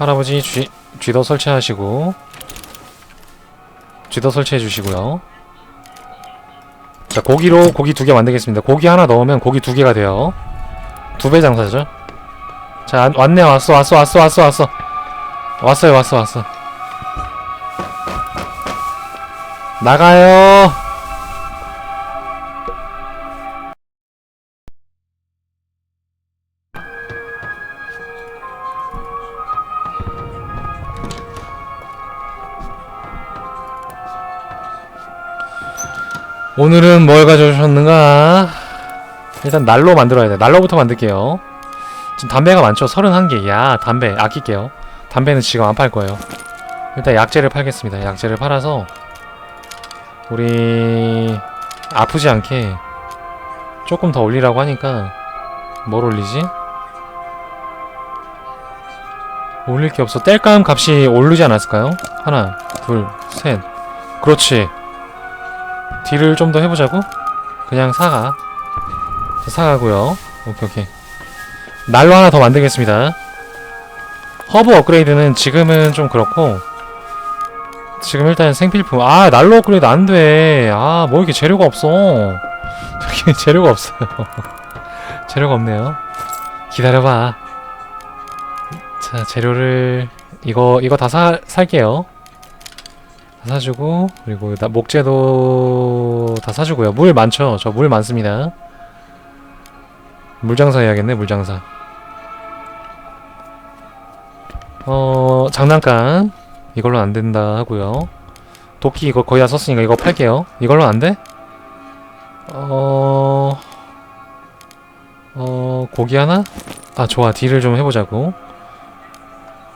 할아버지 쥐, 쥐더 설치하시고 쥐더 설치해 주시고요. 자 고기로 고기 두 개 만들겠습니다. 고기 하나 넣으면 고기 두 개가 돼요. 두 배 장사죠? 자 안- 왔네. 왔어 왔어 왔어 왔어 왔어. 왔어요 왔어 왔어. 나가요 오늘은 뭘 가져오셨는가? 일단 난로 만들어야 돼. 난로부터 만들게요. 지금 담배가 많죠? 31개. 야, 담배 아낄게요. 담배는 지금 안 팔 거예요. 일단 약재를 팔겠습니다. 약재를 팔아서 우리 아프지 않게 조금 더 올리라고 하니까 뭘 올리지? 올릴 게 없어. 땔감 값이 오르지 않았을까요? 하나, 둘, 셋. 그렇지. 딜을 좀 더 해보자고? 그냥 사가. 자, 사가고요. 오케이 오케이. 날로 하나 더 만들겠습니다. 허브 업그레이드는 지금은 좀 그렇고 지금 일단 생필품 아 난로 업그레이드 안돼 아 뭐 이렇게 재료가 없어 저기 재료가 없어요 재료가 없네요 기다려봐 자 재료를 이거 이거 다 사, 살게요 다 사주고 그리고 나 목재도 다 사주고요. 물 많죠? 저 물 많습니다. 물장사 해야겠네 물장사. 어 장난감. 이걸로 안 된다 하고요. 도끼 이거 거의 다 썼으니까 이거 팔게요. 이걸로 안 돼? 어... 어... 고기 하나? 아 좋아. 딜을 좀 해보자고.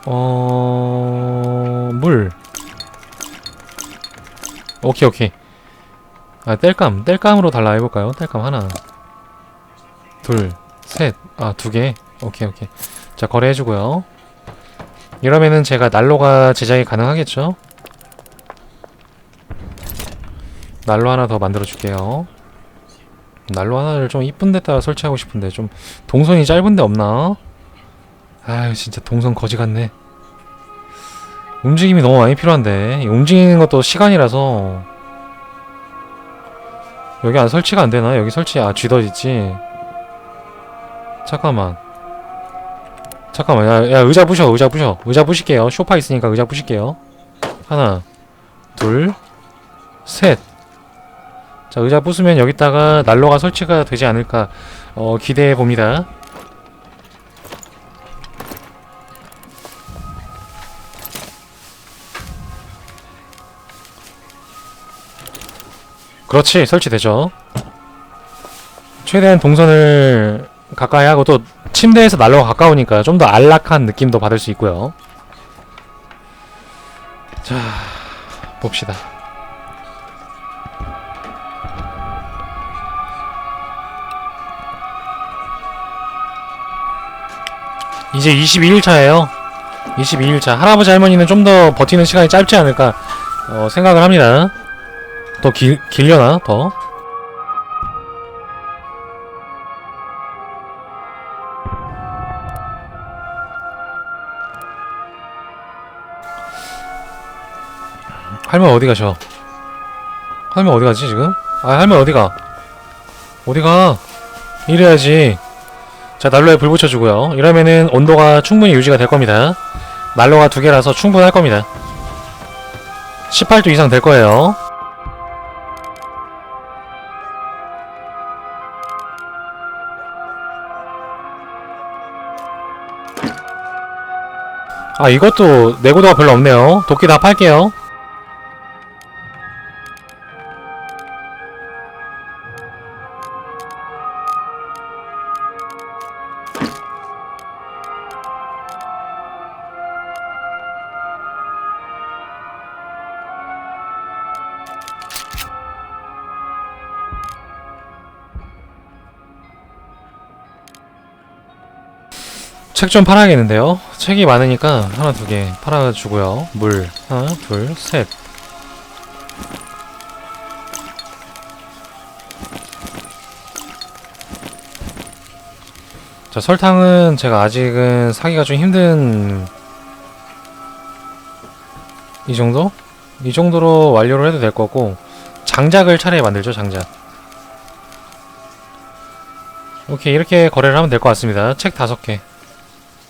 어... 물 오케이 오케이. 아 땔감 땔감으로 달라 해볼까요? 땔감 하나. 둘셋아 두 개? 오케이 오케이. 자 거래해주고요. 이러면은 제가 난로가 제작이 가능하겠죠? 난로 하나 더 만들어 줄게요. 난로 하나를 좀 이쁜 데다가 설치하고 싶은데 좀 동선이 짧은데 없나? 아유 진짜 동선 거지 같네 움직임이 너무 많이 필요한데. 이 움직이는 것도 시간이라서. 여기 안 설치가 안 되나? 여기 설치 아 쥐더 있지? 잠깐만. 잠깐만 야, 야 의자 부셔 의자 부셔. 의자 부실게요. 쇼파 있으니까 의자 부실게요. 하나 둘셋 자 의자 부수면 여기다가 난로가 설치가 되지 않을까 어 기대해 봅니다 그렇지 설치되죠. 최대한 동선을 가까이 하고 또 침대에서 난로가 가까우니까 좀 더 안락한 느낌도 받을 수 있고요. 자 봅시다. 이제 22일차예요. 22일차. 할아버지 할머니는 좀 더 버티는 시간이 짧지 않을까 어, 생각을 합니다 더 길, 길려나 더 할머니 어디 가셔? 할머니 어디 가지 지금? 아 할머니 어디 가? 어디 가? 이래야지. 자 난로에 불 붙여주고요. 이러면은 온도가 충분히 유지가 될 겁니다. 난로가 두 개라서 충분할 겁니다. 18도 이상 될 거예요. 아 이것도 내구도가 별로 없네요. 도끼 다 팔게요. 책 좀 팔아야겠는데요. 책이 많으니까 하나 두 개 팔아주고요. 물 하나 둘 셋. 자 설탕은 제가 아직은 사기가 좀 힘든 이 정도? 이 정도로 완료를 해도 될 거고 장작을 차라리 만들죠 장작 오케이 이렇게 거래를 하면 될 것 같습니다 책 다섯 개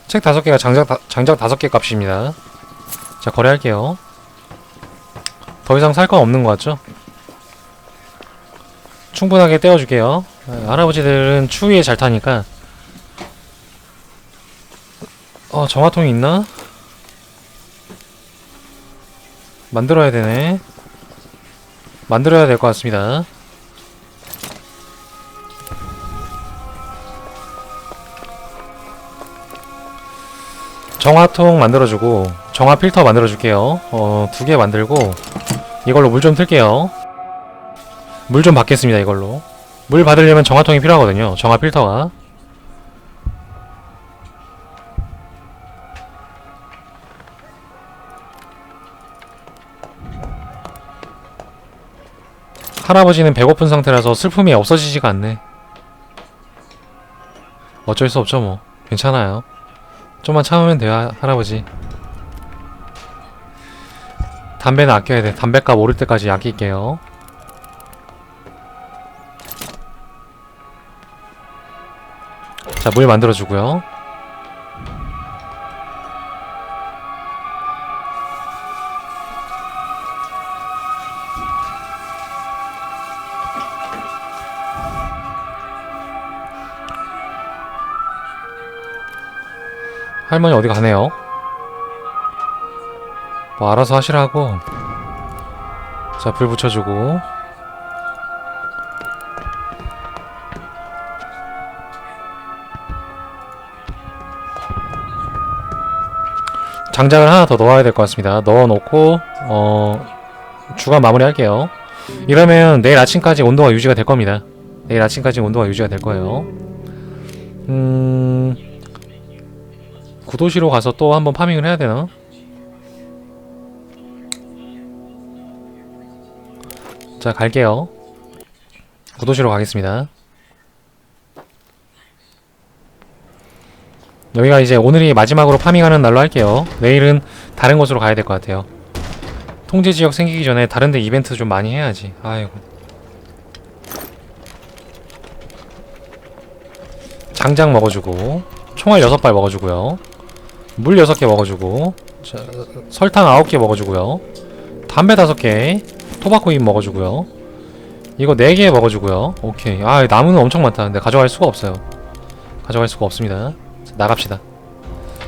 책 다섯 개가 장작 다, 장작 다섯 개 값입니다 자 거래할게요 더 이상 살 건 없는 것 같죠? 충분하게 떼어줄게요 아, 할아버지들은 추위에 잘 타니까 어 정화통이 있나? 만들어야 되네. 만들어야 될 것 같습니다. 정화통 만들어주고 정화 필터 만들어줄게요. 어, 두 개 만들고 이걸로 물 좀 틀게요. 물 좀 받겠습니다. 이걸로 물 받으려면 정화통이 필요하거든요. 정화 필터가 할아버지는 배고픈 상태라서 슬픔이 없어지지가 않네. 어쩔 수 없죠 뭐. 괜찮아요. 좀만 참으면 돼요 하- 할아버지. 담배는 아껴야 돼. 담배값 오를 때까지 아낄게요. 자, 물 만들어주고요. 할머니 어디 가네요? 뭐 알아서 하시라고. 자, 불 붙여주고. 장작을 하나 더 넣어야 될 것 같습니다. 넣어놓고 어 주간 마무리할게요. 이러면 내일 아침까지 온도가 유지가 될 겁니다. 내일 아침까지 온도가 유지가 될 거예요. 음 구도시로 가서 또 한번 파밍을 해야 되나? 자 갈게요. 구도시로 가겠습니다. 여기가 이제 오늘이 마지막으로 파밍하는 날로 할게요. 내일은 다른 곳으로 가야 될 것 같아요. 통제 지역 생기기 전에 다른데 이벤트 좀 많이 해야지. 아이고. 장작 먹어주고 총알 6발 먹어주고요. 물 6개 먹어주고 자, 설탕 9개 먹어주고요. 담배 5개 토바코잎 먹어주고요. 이거 4개 먹어주고요. 오케이. 아 나무는 엄청 많다. 근데 가져갈 수가 없어요. 가져갈 수가 없습니다. 자, 나갑시다.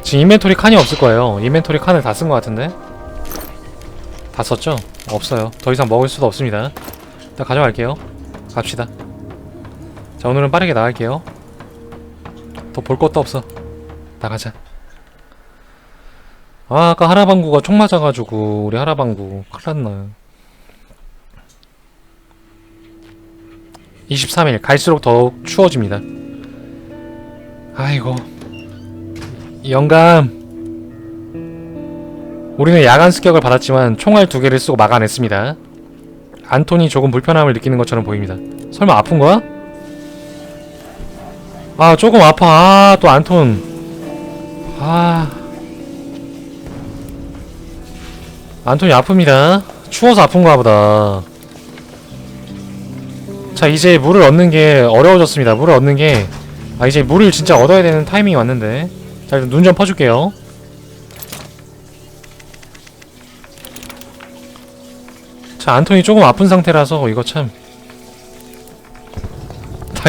지금 인벤토리 칸이 없을 거예요. 인벤토리 칸을 다 쓴 것 같은데? 다 썼죠? 없어요. 더 이상 먹을 수도 없습니다. 일단 가져갈게요. 갑시다. 자, 오늘은 빠르게 나갈게요. 더 볼 것도 없어. 나가자. 아, 아까 하라방구가 총 맞아가지고, 우리 하라방구. 큰일 났나. 23일. 갈수록 더욱 추워집니다. 아이고. 영감. 우리는 야간 습격을 받았지만 총알 두 개를 쓰고 막아냈습니다. 안톤이 조금 불편함을 느끼는 것처럼 보입니다. 설마 아픈 거야? 아 조금 아파. 아, 또 안톤. 아. 안톤이 아픕니다. 추워서 아픈가 보다. 자 이제 물을 얻는 게 어려워졌습니다. 물을 얻는 게 아 이제 물을 진짜 얻어야 되는 타이밍이 왔는데 자 일단 눈 좀 퍼줄게요 자 안톤이 조금 아픈 상태라서 이거 참나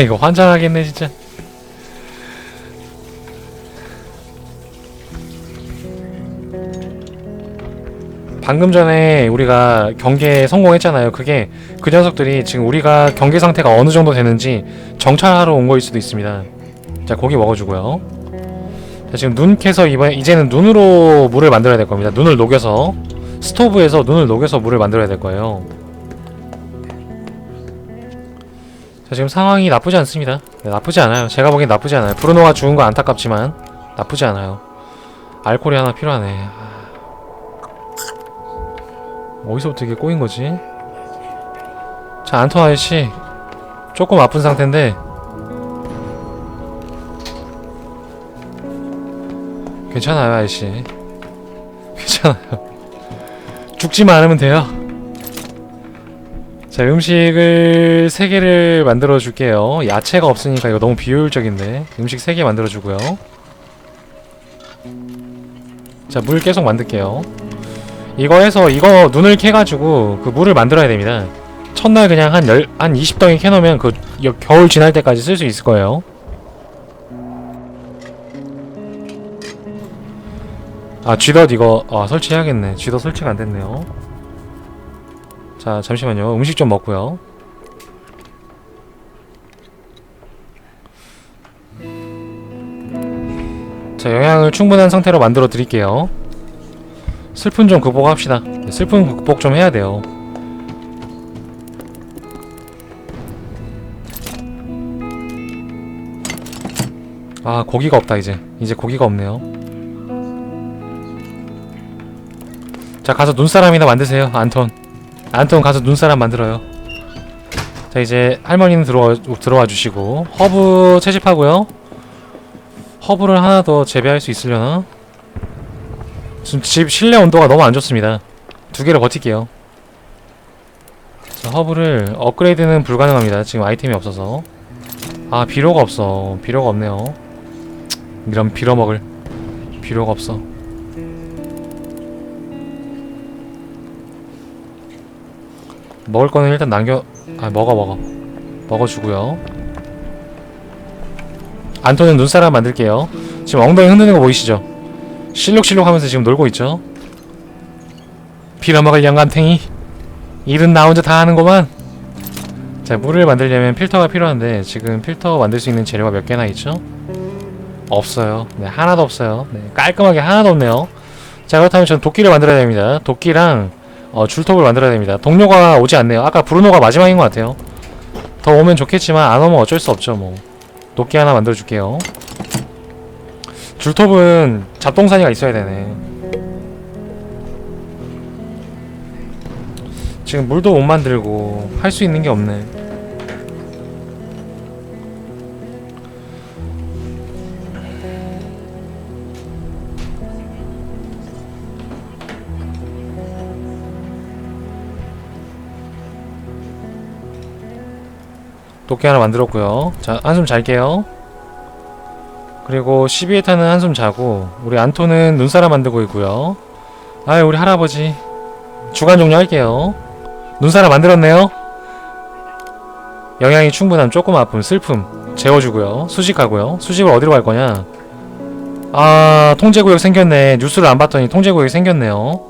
이거 환장하겠네 진짜 방금 전에 우리가 경기에 성공했잖아요. 그게 그 녀석들이 지금 우리가 경기 상태가 어느 정도 되는지 정찰하러 온 거일 수도 있습니다. 자 고기 먹어주고요. 자 지금 눈 캐서 이번에 이제는 눈으로 물을 만들어야 될 겁니다. 눈을 녹여서 스토브에서 눈을 녹여서 물을 만들어야 될 거예요. 자 지금 상황이 나쁘지 않습니다. 네, 나쁘지 않아요. 제가 보기엔 나쁘지 않아요. 브루노가 죽은 건 안타깝지만 나쁘지 않아요. 알코올이 하나 필요하네. 아. 어디서부터 이게 꼬인 거지? 자 안토 아저씨 조금 아픈 상태인데 괜찮아요 아저씨 괜찮아요 죽지만 않으면 돼요. 자, 음식을 3개를 만들어 줄게요. 야채가 없으니까 이거 너무 비효율적인데. 음식 3개 만들어 주고요. 자, 물 계속 만들게요. 이거 해서 이거 눈을 캐가지고 그 물을 만들어야 됩니다. 첫날 그냥 한 열, 한 20덩이 캐놓으면 그 여- 겨울 지날 때까지 쓸 수 있을 거예요. 아, 쥐덫 이거 아, 설치해야겠네. 쥐덫 설치가 안 됐네요. 자, 잠시만요. 음식 좀 먹고요. 자, 영양을 충분한 상태로 만들어 드릴게요. 슬픈 좀 극복합시다. 네, 슬픈 극복 좀 해야 돼요. 아, 고기가 없다, 이제. 이제 고기가 없네요. 자, 가서 눈사람이나 만드세요, 안톤. 안톤 가서 눈사람 만들어요. 자, 이제 할머니는 들어와, 들어와 주시고, 허브 채집하고요. 허브를 하나 더 재배할 수 있으려나? 지금 집 실내 온도가 너무 안 좋습니다. 두 개를 버틸게요. 자, 허브를 업그레이드는 불가능합니다. 지금 아이템이 없어서. 아, 비료가 없어. 비료가 없네요. 이런 빌어먹을 비료가 없어. 먹을 거는 일단 남겨 아 먹어 먹어 먹어주고요. 안토는 눈사람 만들게요. 지금 엉덩이 흔드는 거 보이시죠? 실룩실룩 하면서 지금 놀고 있죠? 빌어먹을 영감탱이? 일은 나 혼자 다 하는구만? 자 물을 만들려면 필터가 필요한데 지금 필터 만들 수 있는 재료가 몇 개나 있죠? 없어요. 네 하나도 없어요. 네, 깔끔하게 하나도 없네요. 자 그렇다면 저는 도끼를 만들어야 됩니다. 도끼랑 어, 줄톱을 만들어야 됩니다. 동료가 오지 않네요. 아까 브루노가 마지막인 것 같아요. 더 오면 좋겠지만 안 오면 어쩔 수 없죠 뭐. 도끼 하나 만들어 줄게요 줄톱은 잡동사니가 있어야 되네. 지금 물도 못 만들고 할 수 있는 게 없네. 도끼 하나 만들었고요. 자, 한숨 잘게요. 그리고 12회타는 한숨 자고 우리 안토는 눈사람 만들고 있고요. 아유 우리 할아버지 주간 종료할게요. 눈사람 만들었네요. 영양이 충분함 조금 아픔 슬픔 재워주고요. 수식하고요. 수식을 어디로 갈 거냐? 아 통제구역 생겼네. 뉴스를 안 봤더니 통제구역이 생겼네요.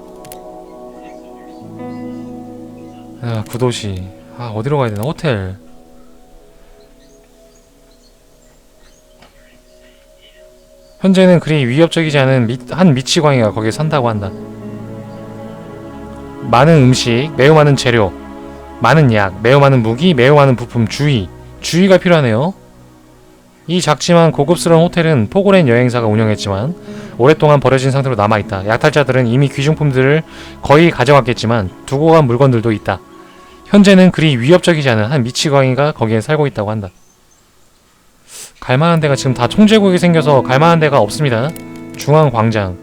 아 구도시 아 어디로 가야 되나 호텔 현재는 그리 위협적이지 않은 미, 한 미치광이가 거기에 산다고 한다. 많은 음식, 매우 많은 재료, 많은 약, 매우 많은 무기, 매우 많은 부품, 주의. 주의가 필요하네요. 이 작지만 고급스러운 호텔은 포고렌 여행사가 운영했지만 오랫동안 버려진 상태로 남아있다. 약탈자들은 이미 귀중품들을 거의 가져갔겠지만 두고 간 물건들도 있다. 현재는 그리 위협적이지 않은 한 미치광이가 거기에 살고 있다고 한다. 갈만한 데가 지금 다 총제국이 생겨서 갈만한 데가 없습니다. 중앙 광장.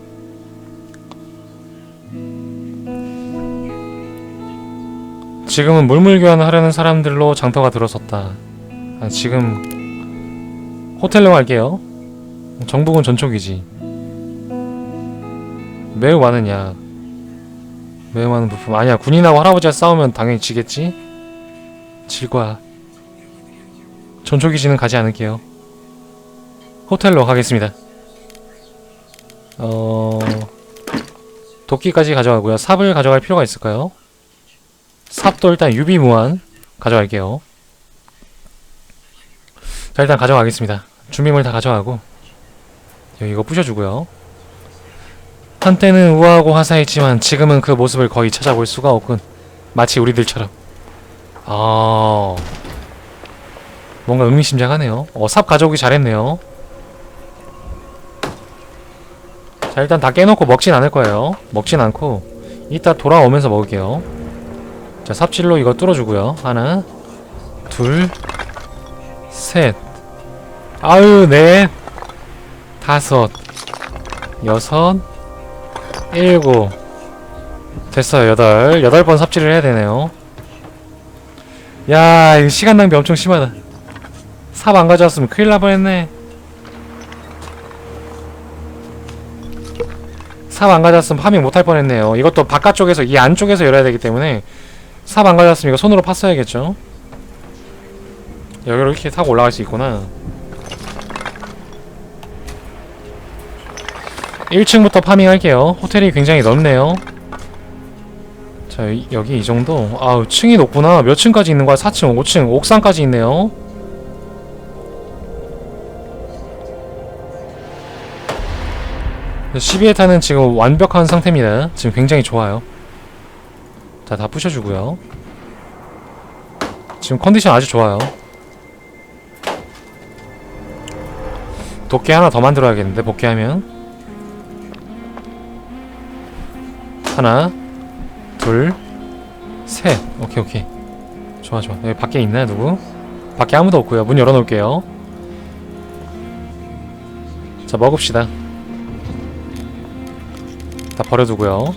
지금은 물물 교환을 하려는 사람들로 장터가 들어섰다. 아, 지금 호텔로 갈게요. 정복은 전촉이지. 매우 많은 약. 매우 많은 부품. 아니야, 군인하고 할아버지가 싸우면 당연히 지겠지? 질 거야. 전초기지는 가지 않을게요. 호텔로 가겠습니다. 어... 도끼까지 가져가고요. 삽을 가져갈 필요가 있을까요? 삽도 일단 유비무한 가져갈게요. 자 일단 가져가겠습니다. 준비물 다 가져가고 여기 이거 부셔주고요. 한때는 우아하고 화사했지만 지금은 그 모습을 거의 찾아볼 수가 없군. 마치 우리들처럼. 아... 뭔가 의미심장하네요. 어, 삽 가져오기 잘했네요. 자, 일단 다 깨놓고 먹진 않을 거예요. 먹진 않고, 이따 돌아오면서 먹을게요. 자, 삽질로 이거 뚫어주고요. 하나, 둘, 셋, 아유, 넷, 다섯, 여섯, 일곱, 됐어요 여덟. 여덟 번 삽질을 해야 되네요. 야 이거 시간 낭비 엄청 심하다. 삽 안 가져왔으면 큰일 날 뻔했네 삽 안 가져왔으면 파밍 못할 뻔했네요. 이것도 바깥쪽에서 이 안쪽에서 열어야 되기 때문에 삽 안 가져왔으면 이거 손으로 팠어야겠죠? 여기로 이렇게 타고 올라갈 수 있구나. 1층부터 파밍할게요. 호텔이 굉장히 넓네요. 자 이- 여기 이 정도? 아우 층이 높구나. 몇 층까지 있는 거야? 4층 5층 옥상까지 있네요 시비에타는 지금 완벽한 상태입니다 지금 굉장히 좋아요 자 다 부셔주고요 지금 컨디션 아주 좋아요 도끼 하나 더 만들어야겠는데 복귀하면 하나 둘, 셋. 오케이, 오케이. 좋아, 좋아. 여기 밖에 있나요, 누구? 밖에 아무도 없고요. 문 열어놓을게요. 자, 먹읍시다. 다 버려두고요.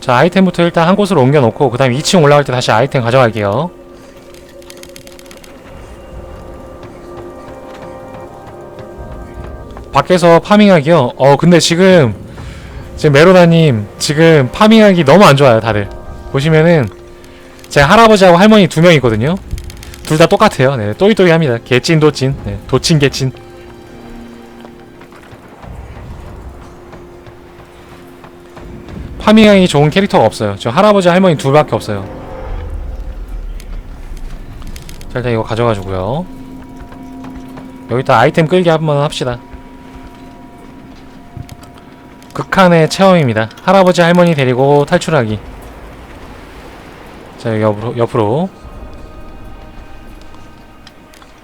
자, 아이템부터 일단 한 곳으로 옮겨놓고 그 다음에 2층 올라갈 때 다시 아이템 가져갈게요. 밖에서 파밍하기요? 어 근데 지금 지금 메로나님 지금 파밍하기 너무 안 좋아요 다들 보시면은 제 할아버지하고 할머니 두 명 있거든요 둘 다 똑같아요. 네 또이또이합니다. 개찐 도찐. 네 도찐 개찐 파밍하기 좋은 캐릭터가 없어요. 저 할아버지 할머니 둘밖에 없어요. 자 일단 이거 가져가지고요. 여기다 아이템 끌기 한번 합시다. 극한의 체험입니다. 할아버지 할머니 데리고 탈출하기. 자 옆으로, 옆으로.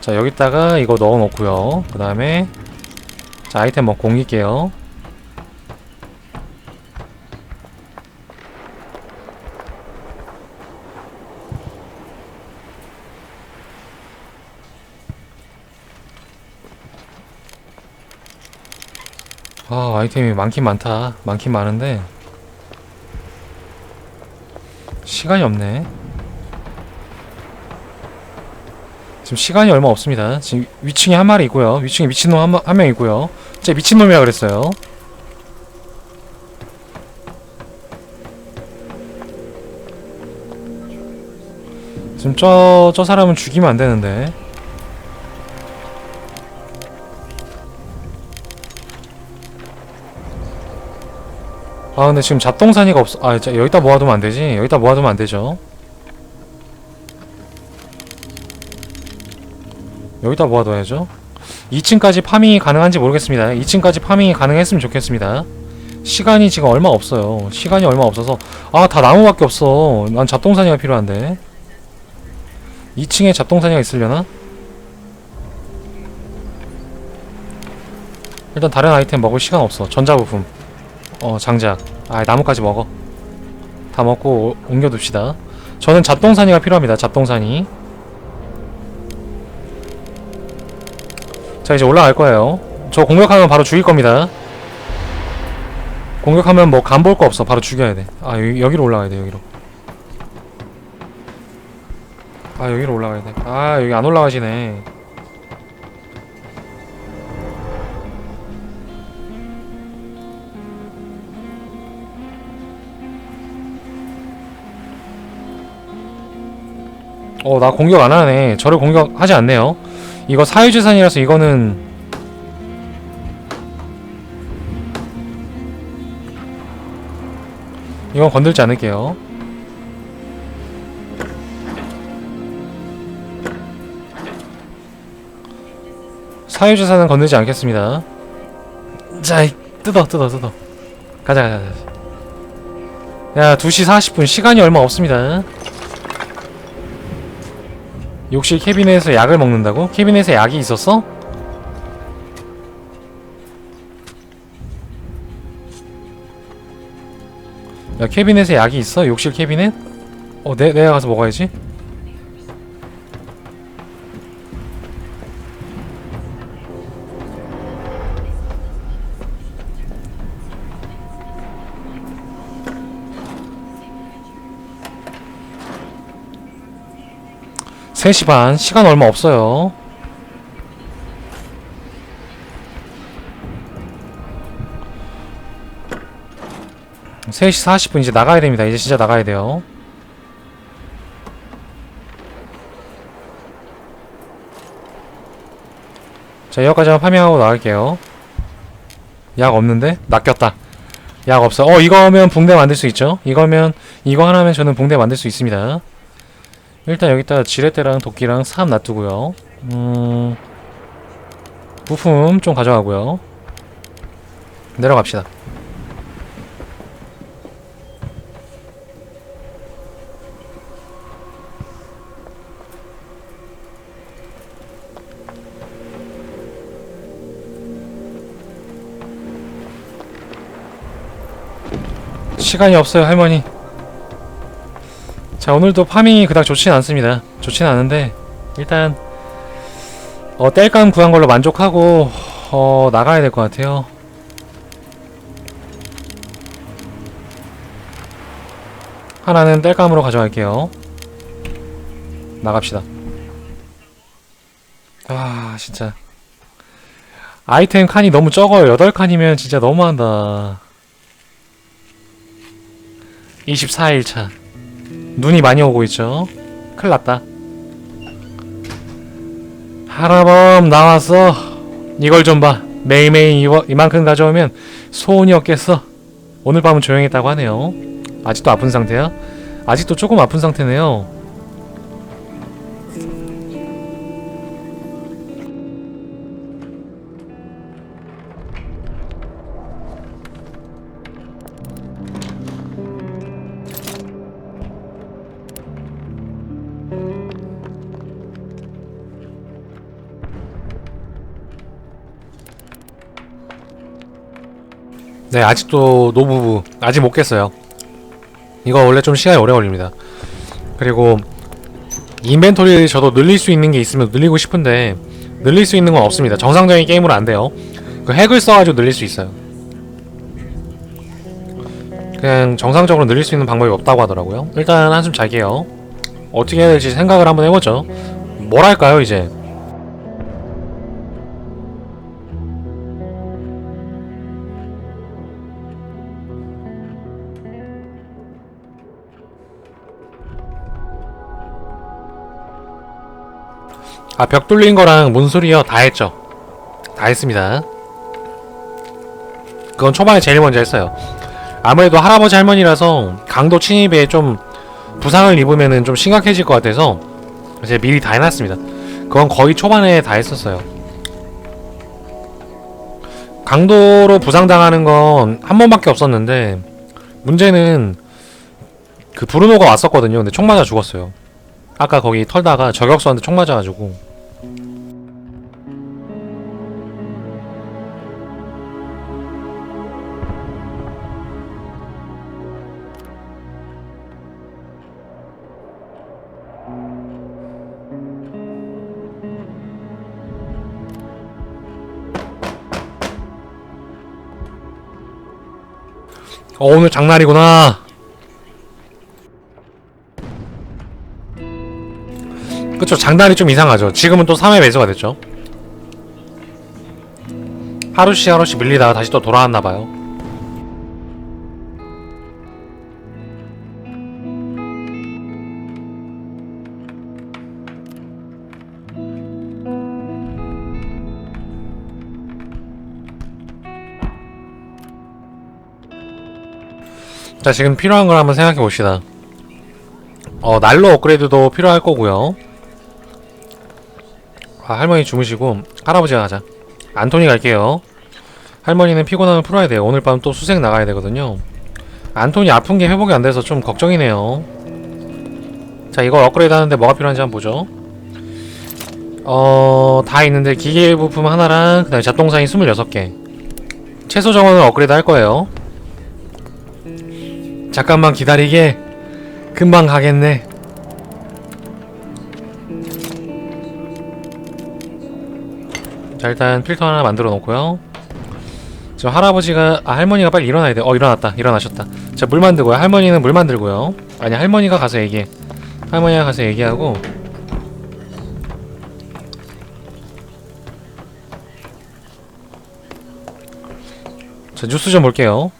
자 여기다가 이거 넣어 놓고요. 그 다음에 자 아이템 먹고 옮길게요. 아 아이템이 많긴 많다 많긴 많은데 시간이 없네 지금 시간이 얼마 없습니다. 지금 위층에 한 마리 있고요. 위층에 미친놈 한, 마- 한명 있고요. 제 미친놈이라 그랬어요. 지금 저, 저 사람은 죽이면 안 되는데. 아 근데 지금 잡동사니가 없어. 아 자, 여기다 모아두면 안 되지? 여기다 모아두면 안 되죠 여기다 모아둬야죠. 2층까지 파밍이 가능한지 모르겠습니다. 2층까지 파밍이 가능했으면 좋겠습니다. 시간이 지금 얼마 없어요. 시간이 얼마 없어서. 아 다 나무밖에 없어. 난 잡동사니가 필요한데. 2층에 잡동사니가 있으려나? 일단 다른 아이템 먹을 시간 없어. 전자부품. 어 장작. 아 나무까지 먹어. 다 먹고 오- 옮겨둡시다. 저는 잡동사니가 필요합니다. 잡동사니 자 이제 올라갈 거예요. 저 공격하면 바로 죽일 겁니다. 공격하면 뭐 간 볼 거 없어. 바로 죽여야 돼아 여기, 여기로 올라가야 돼 여기로. 아 여기로 올라가야 돼아 여기 안 올라가시네. 어, 나 공격 안 하네. 저를 공격하지 않네요. 이거 사유재산이라서 이거는 이건 건들지 않을게요. 사유재산은 건들지 않겠습니다. 자, 이- 뜯어, 뜯어, 뜯어. 가자, 가자, 가자. 야, 2시 40분. 시간이 얼마 없습니다. 욕실 캐비넷에서 약을 먹는다고? 캐비넷에 약이 있었어? 야 캐비넷에 약이 있어? 욕실 캐비넷? 어 내, 내가 가서 먹어야지 3시 반 시간 얼마 없어요. 세시 40분 이제 나가야 됩니다. 이제 진짜 나가야 돼요. 자, 여기까지만 파밍하고 나갈게요. 약 없는데? 낚였다. 약 없어. 어, 이거면 붕대 만들 수 있죠? 이거면, 이거 하나면 저는 붕대 만들 수 있습니다. 일단 여기다 지렛대랑 도끼랑 삽 놔두고요. 음, 부품 좀 가져가고요. 내려갑시다. 시간이 없어요, 할머니. 자, 오늘도 파밍이 그닥 좋진 않습니다. 좋진 않은데, 일단, 어, 땔감 구한 걸로 만족하고, 어, 나가야 될 것 같아요. 하나는 땔감으로 가져갈게요. 나갑시다. 아, 진짜. 아이템 칸이 너무 적어요. 8칸이면 진짜 너무한다. 24일차. 눈이 많이 오고 있죠. 큰일 났다. 하라범 나왔어. 이걸 좀 봐. 매일매일 이거, 이만큼 가져오면 소원이 없겠어. 오늘 밤은 조용했다고 하네요. 아직도 아픈 상태야? 아직도 조금 아픈 상태네요. 네, 아직도 노부부 아직 못 깼어요. 이거 원래 좀 시간이 오래 걸립니다. 그리고 인벤토리를 저도 늘릴 수 있는 게 있으면 늘리고 싶은데 늘릴 수 있는 건 없습니다. 정상적인 게임으로 안 돼요. 그 핵을 써가지고 늘릴 수 있어요. 그냥 정상적으로 늘릴 수 있는 방법이 없다고 하더라고요. 일단 한숨 잘게요. 어떻게 해야 될지 생각을 한번 해보죠. 뭘 할까요 이제? 아, 벽 뚫린 거랑 문소리요. 다 했죠. 다 했습니다. 그건 초반에 제일 먼저 했어요. 아무래도 할아버지 할머니라서 강도 침입에 좀 부상을 입으면은 좀 심각해질 것 같아서 이제 미리 다 해놨습니다. 그건 거의 초반에 다 했었어요. 강도로 부상당하는 건 한 번밖에 없었는데 문제는 그 브루노가 왔었거든요. 근데 총 맞아 죽었어요. 아까 거기 털다가 저격수한테 총 맞아가지고 어, 오늘 장날이구나. 그쵸, 장날이 좀 이상하죠. 지금은 또 3회 매수가 됐죠. 하루씩 하루씩 밀리다가 다시 또 돌아왔나봐요. 자, 지금 필요한 걸 한번 생각해 봅시다. 어, 난로 업그레이드도 필요할 거고요. 아, 할머니 주무시고 할아버지가 가자. 안토니 갈게요. 할머니는 피곤함을 풀어야 돼요. 오늘 밤 또 수색 나가야 되거든요. 안토니 아픈 게 회복이 안 돼서 좀 걱정이네요. 자, 이거 업그레이드 하는데 뭐가 필요한지 한번 보죠. 어, 다 있는데 기계 부품 하나랑 그 다음에 잡동사인 26개. 최소 정원을 업그레이드 할 거예요. 잠깐만 기다리게. 금방 가겠네. 자 일단 필터 하나 만들어 놓고요. 저 할아버지가 아 할머니가 빨리 일어나야 돼. 어 일어났다. 일어나셨다. 자 물 만들고요. 할머니는 물 만들고요. 아니 할머니가 가서 얘기해. 할머니가 가서 얘기하고 자 뉴스 좀 볼게요.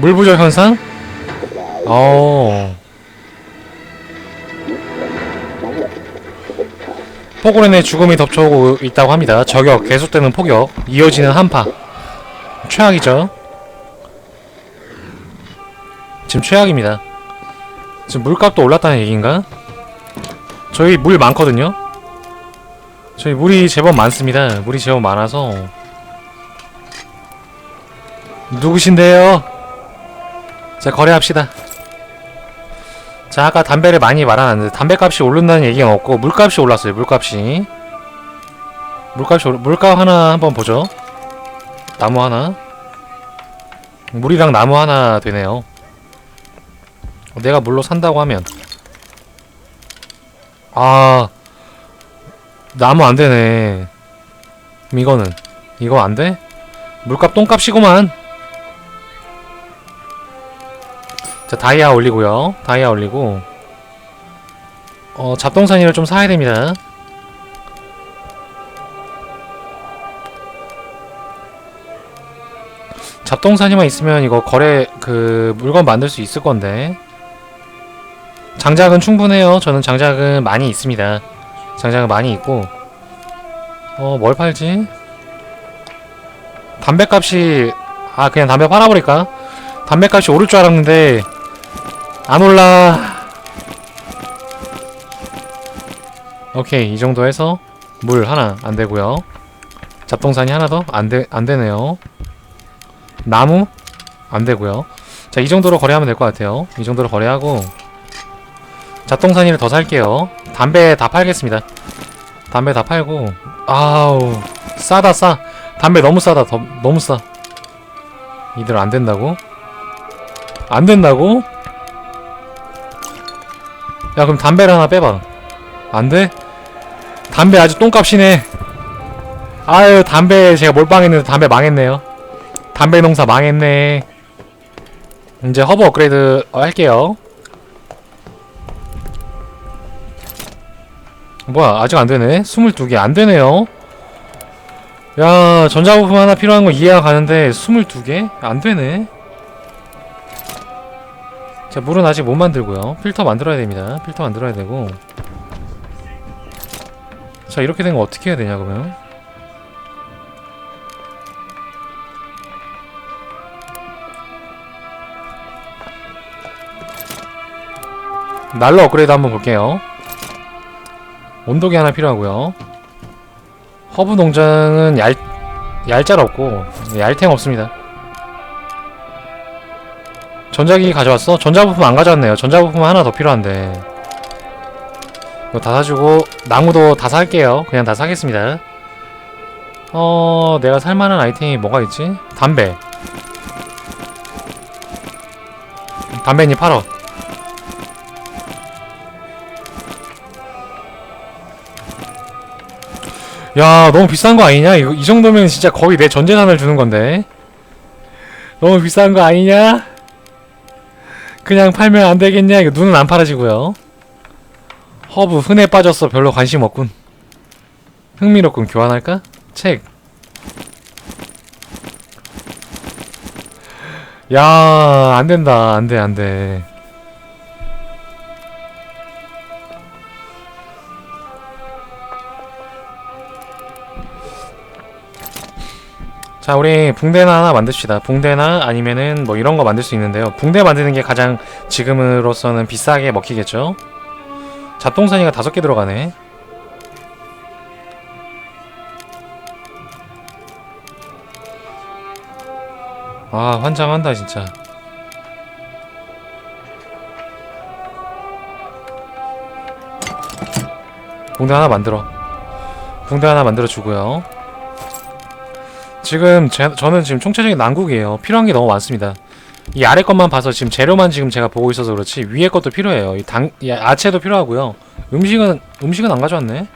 물 부족 현상? 어 폭우로 인해 죽음이 덮쳐오고 있다고 합니다. 저격, 계속되는 폭격, 이어지는 한파. 최악이죠. 지금 최악입니다. 지금 물값도 올랐다는 얘기인가? 저희 물 많거든요? 저희 물이 제법 많습니다. 물이 제법 많아서. 누구신데요? 자, 거래합시다. 자, 아까 담배를 많이 말아놨는데 담배값이 오른다는 얘기는 없고 물값이 올랐어요. 물값이. 물값이 올, 물값 하나 한번 보죠. 나무 하나. 물이랑 나무 하나 되네요. 내가 물로 산다고 하면 아 나무 안 되네. 그럼 이거는 이거 안 돼? 물값 똥값이구만. 자 다이아 올리고요. 다이아 올리고 어 잡동사니를 좀 사야 됩니다. 잡동사니만 있으면 이거 거래 그 물건 만들 수 있을 건데 장작은 충분해요. 저는 장작은 많이 있습니다. 장작은 많이 있고 어 뭘 팔지? 담배값이 아 그냥 담배 팔아버릴까? 담배값이 오를 줄 알았는데 안 올라. 오케이 이 정도 해서 물 하나 안 되고요. 잡동사니 하나 더 안되 안 되네요. 나무 안 되고요. 자 이 정도로 거래하면 될 것 같아요. 이 정도로 거래하고 잡동사니를 더 살게요. 담배 다 팔겠습니다. 담배 다 팔고 아우 싸다 싸. 담배 너무 싸다. 더, 너무 싸. 이들 안 된다고? 안 된다고? 야 그럼 담배를 하나 빼봐. 안 돼? 담배 아주 똥값이네. 아유 담배 제가 몰빵했는데 담배 망했네요. 담배 농사 망했네. 이제 허브 업그레이드 어, 할게요. 뭐야 아직 안되네. 22개. 안되네요. 야 전자부품 하나 필요한 거 이해가 가는데 22개? 안되네 자 물은 아직 못 만들고요. 필터 만들어야 됩니다. 필터 만들어야 되고. 자 이렇게 된거 어떻게 해야 되냐 그러면? 날로 업그레이드 한번 볼게요. 온도계 하나 필요하고요. 허브 농장은 얄 얄짤 없고 얄탱 없습니다 전자기기 가져왔어? 전자부품 안 가져왔네요. 전자부품 하나 더 필요한데. 이거 다 사주고 나무도 다 살게요. 그냥 다 사겠습니다. 어, 내가 살만한 아이템이 뭐가 있지? 담배. 담배니 팔어. 야, 너무 비싼 거 아니냐? 이거 이 정도면 진짜 거의 내 전재산을 주는 건데. 너무 비싼 거 아니냐? 그냥 팔면 안 되겠냐? 이거 눈은 안 팔아지고요. 허브 흔해 빠졌어. 별로 관심 없군. 흥미롭군. 교환할까? 책. 야, 안 된다. 안 돼, 안 돼. 자, 우리 붕대나 하나 만듭시다. 붕대나 아니면은 뭐 이런 거 만들 수 있는데요. 붕대 만드는 게 가장 지금으로서는 비싸게 먹히겠죠? 잡동사니가 다섯 개 들어가네. 아, 환장한다, 진짜. 붕대 하나 만들어. 붕대 하나 만들어 주고요. 지금 제, 저는 지금 총체적인 난국이에요. 필요한 게 너무 많습니다. 이 아래 것만 봐서 지금 재료만 지금 제가 보고 있어서 그렇지 위에 것도 필요해요. 이 당, 이 야채도 필요하고요. 음식은 음식은 안 가져왔네.